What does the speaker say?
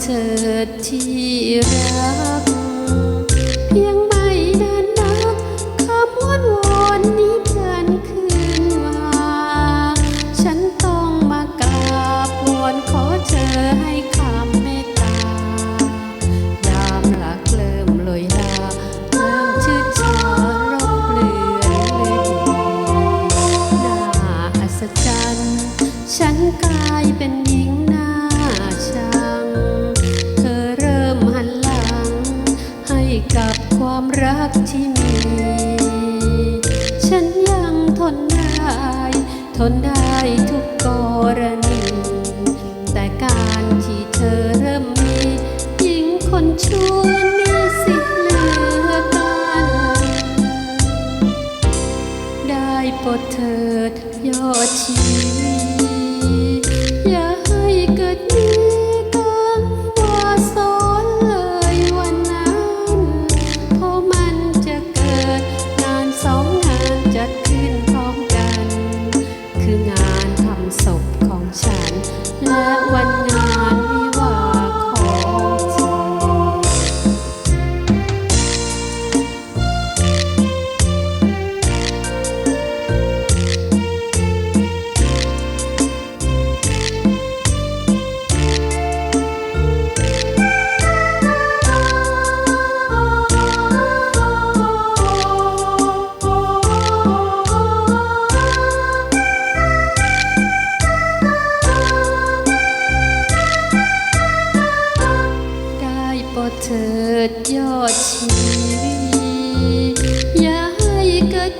เถิดที่รักเพียงไม่นานนักคำอ้อนวอนนี้เพื่อนคืนมาฉันต้องมากราบวอนขอเธอให้คำเมตตายามหลักเริ่มลอยลาเริ่มชืดชารบเปลือยเลยน่าอัศจรรย์ ฉันกลายเป็นหญิง กับความรักที่มี ฉันยังทนได้ ทนได้ทุกกรณี แต่การที่เธอเริ่มมีหญิงคนชั่วนี่สิเหลือกันได้โปรดเถิดยอดชี บ่เถิดยอดชีวิตย้ายเกิด